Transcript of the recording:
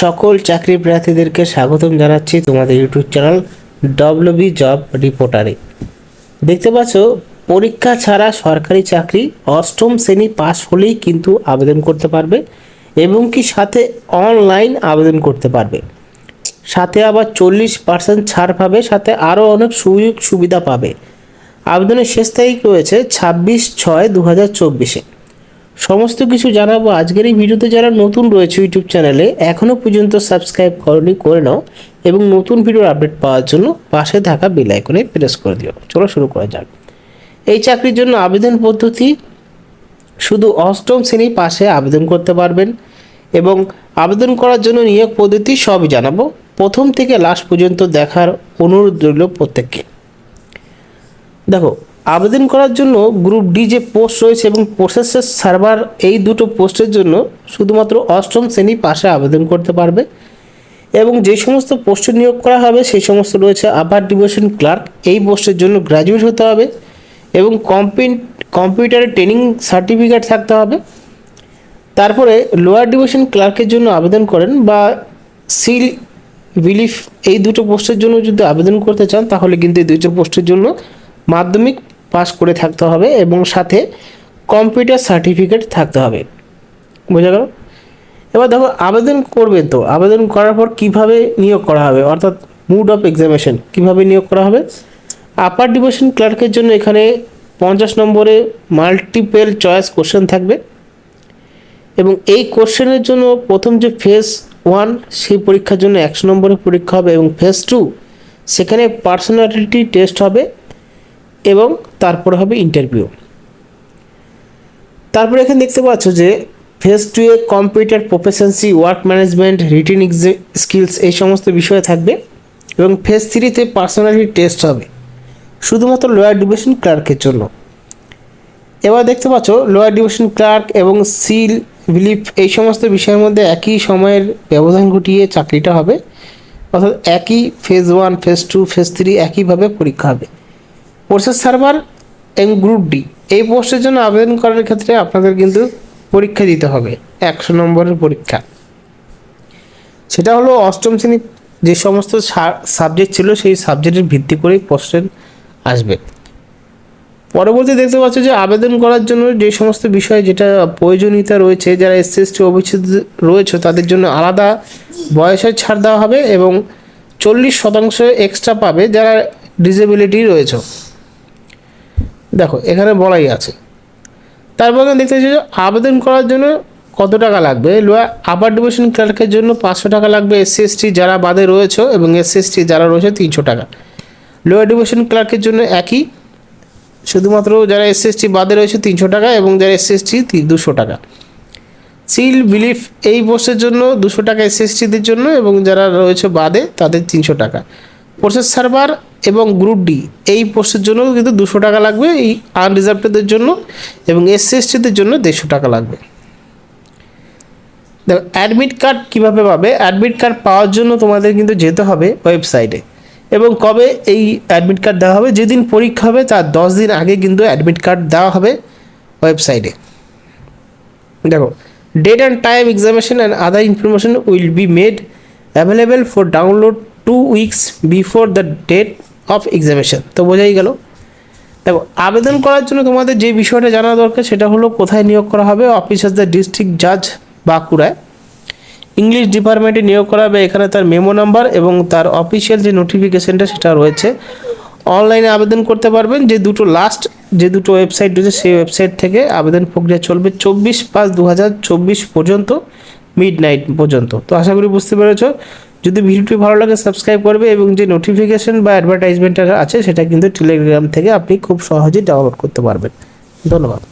সকল চাকরি প্রার্থীদেরকে স্বাগতম জানাচ্ছি তোমাদের ইউটিউব চ্যানেল ডব্লিউবি জব রিপোর্টারে দেখতে পাচ্ছ, পরীক্ষা ছাড়া সরকারি চাকরি অষ্টম শ্রেণি পাস হলেই কিন্তু আবেদন করতে পারবে এবং কি সাথে অনলাইন আবেদন করতে পারবে। সাথে আবার চল্লিশ পার্সেন্ট ছাড় পাবে, সাথে আরও অনেক সুযোগ সুবিধা পাবে। আবেদনের শেষ তারিখ রয়েছে ছাব্বিশ ছয় দু হাজার চব্বিশে। সমস্ত কিছু জানাব। আজকের এই ভিডিওতে যারা নতুন রয়েছে ইউটিউব চ্যানেলে এখনও পর্যন্ত সাবস্ক্রাইব করনি, করে নাও এবং নতুন ভিডিওর আপডেট পাওয়ার জন্য পাশে থাকা বেল আইকনে প্রেস করে দিও। চলো শুরু করা যাক। এই চাকরির জন্য আবেদন পদ্ধতি, শুধু অষ্টম শ্রেণি পাশে আবেদন করতে পারবেন এবং আবেদন করার জন্য নিয়োগ পদ্ধতি সবই জানাব। প্রথম থেকে লাস্ট পর্যন্ত দেখার অনুরোধ রইল প্রত্যেককে। দেখো আবেদন করার জন্য গ্রুপ ডি যে পোস্ট রয়েছে এবং প্রসেসের সার্ভার এই দুটো পোস্টের জন্য শুধুমাত্র অষ্টম শ্রেণি পাশে আবেদন করতে পারবে এবং যে সমস্ত পোস্টে নিয়োগ করা হবে, সেই সমস্ত রয়েছে আপার ডিভিশন ক্লার্ক এই পোস্টের জন্য গ্র্যাজুয়েট হতে হবে এবং কম্পিউ কম্পিউটারে ট্রেনিং সার্টিফিকেট থাকতে হবে। তারপরে লোয়ার ডিভিশন ক্লার্কের জন্য আবেদন করেন বা সিল বিলিফ এই দুটো পোস্টের জন্য যদি আবেদন করতে চান, তাহলে কিন্তু এই দুটো পোস্টের জন্য মাধ্যমিক পাস করে থাকতে হবে এবং সাথে কম্পিউটার সার্টিফিকেট থাকতে হবে। বোঝা গেল? এবার দেখো, আবেদন করবেন তো। আবেদন করার পর কীভাবে নিয়োগ করা হবে? অর্থাৎ মুড অফ এক্সামিনেশন কীভাবে নিয়োগ করা হবে? আপার ডিভিশন ক্লার্কের জন্য এখানে পঞ্চাশ নম্বরে মাল্টিপেল চয়েস কোশ্চেন থাকবে। এবং এই কোশ্চেনের জন্য প্রথম যে ফেজ ওয়ান সেই পরীক্ষার জন্য একশো নম্বরের পরীক্ষা হবে এবং ফেজ টু সেখানে পার্সোনালিটি টেস্ট হবে এবং তারপরে হবে ইন্টারভিউ তারপরে এখানে দেখতে পাচ্ছ যে ফেজ টু এ computer proficiency work management written skills এই সমস্ত বিষয় থাকবে এবং ফেজ থ্রিতে পার্সোনালিটি টেস্ট হবে। শুধুমাত্র লোয়ার ডিভিশন ক্লার্কের জন্য। এবার দেখতে পাচ্ছ লোয়ার ডিভিশন ক্লার্ক এবং সিল বিলিফ এই সমস্ত বিষয়ের মধ্যে একই সময়ের ব্যবধান ঘটিয়ে চাকরিটা হবে। অর্থাৎ একই phase one phase two phase three একইভাবে পরীক্ষা হবে। প্রসেস সার্ভার এবং গ্রুপ ডি এই পোস্টের জন্য আবেদন করার ক্ষেত্রে আপনাদের কিন্তু পরীক্ষা দিতে হবে। একশো নম্বরের পরীক্ষা। সেটা হলো অষ্টম শ্রেণি যে সমস্ত সাবজেক্ট ছিল, সেই সাবজেক্টের ভিত্তি করেই কোশ্চেন আসবে। পরবর্তী দেখতে পাচ্ছ যে আবেদন করার জন্য যে সমস্ত বিষয় যেটা প্রয়োজনীয়তা রয়েছে, যারা এসসি এসটি অবিচ্ছেদ রয়েছে, তাদের জন্য আলাদা বয়সের ছাড় দেওয়া হবে এবং চল্লিশ শতাংশ এক্সট্রা পাবে যারা ডিসেবিলিটি রয়েছে। দেখো, এখানে বলাই আছে। তারপর এখানে দেখতে পাচ্ছি যে আবেদন করার জন্য কত টাকা লাগবে? লোয়ার আপার ডিভিশন ক্লার্কের জন্য পাঁচশো টাকা লাগবে। এসসি এসটি যারা বাদে রয়েছে এবং এসসি এসটি যারা রয়েছে তিনশো টাকা। লোয়ার ডিভিশন ক্লার্কের জন্য একই। শুধুমাত্র যারা এসসি এসটি বাদে রয়েছে তিনশো টাকা এবং যারা এসসি এসটি দুশো টাকা। সিল বিলিফ এই পোস্টের জন্য দুশো টাকা এসসি এসটিদের জন্য এবং যারা রয়েছে বাদে তাদের তিনশো টাকা। প্রসেস সার্ভার এবং গ্রুপ ডি এই পোস্টের জন্য কিন্তু দুশো টাকা লাগবে, এই আনরিজার্ভদের জন্য এবং এসসি এসটিদের জন্য দেড়শো টাকা লাগবে। দেখো অ্যাডমিট কার্ড কীভাবে পাবে? অ্যাডমিট কার্ড পাওয়ার জন্য তোমাদের কিন্তু যেতে হবে ওয়েবসাইটে এবং কবে এই অ্যাডমিট কার্ড দেওয়া হবে? যেদিন পরীক্ষা হবে, তার দশ দিন আগে কিন্তু অ্যাডমিট কার্ড দেওয়া হবে ওয়েবসাইটে দেখো date and time examination and other information will be made available for download two weeks before the date of examination তো বোঝাই গেল। দেখো, আবেদন করার জন্য তোমাদের যে বিষয়টা জানা দরকার, সেটা হলো কোথায় নিয়োগ করা হবে অফিস অফ দ্য ডিস্ট্রিক্ট জাজ বাঁকুড়ায়। ইংলিশ ডিপার্টমেন্টে নিয়োগ করা হবে, এখানে তার মেমো নাম্বার এবং তার অফিসিয়াল যে নোটিফিকেশনটা সেটা রয়েছে। অনলাইনে আবেদন করতে পারবেন, যে দুটো লাস্ট যে দুটো ওয়েবসাইট রয়েছে, সেই ওয়েবসাইট থেকে আবেদন প্রক্রিয়া চলবে চব্বিশ পাঁচ দু হাজার চব্বিশ পর্যন্ত মিড নাইট পর্যন্ত। তো আশা করি বুঝতে পেরেছ। যদি ভিডিওটি ভালো লাগে সাবস্ক্রাইব করবে এবং যে নোটিফিকেশন বা অ্যাডভার্টাইজমেন্টটা আছে, সেটা কিন্তু টেলিগ্রাম থেকে আপনি খুব সহজেই ডাউনলোড করতে পারবেন। ধন্যবাদ।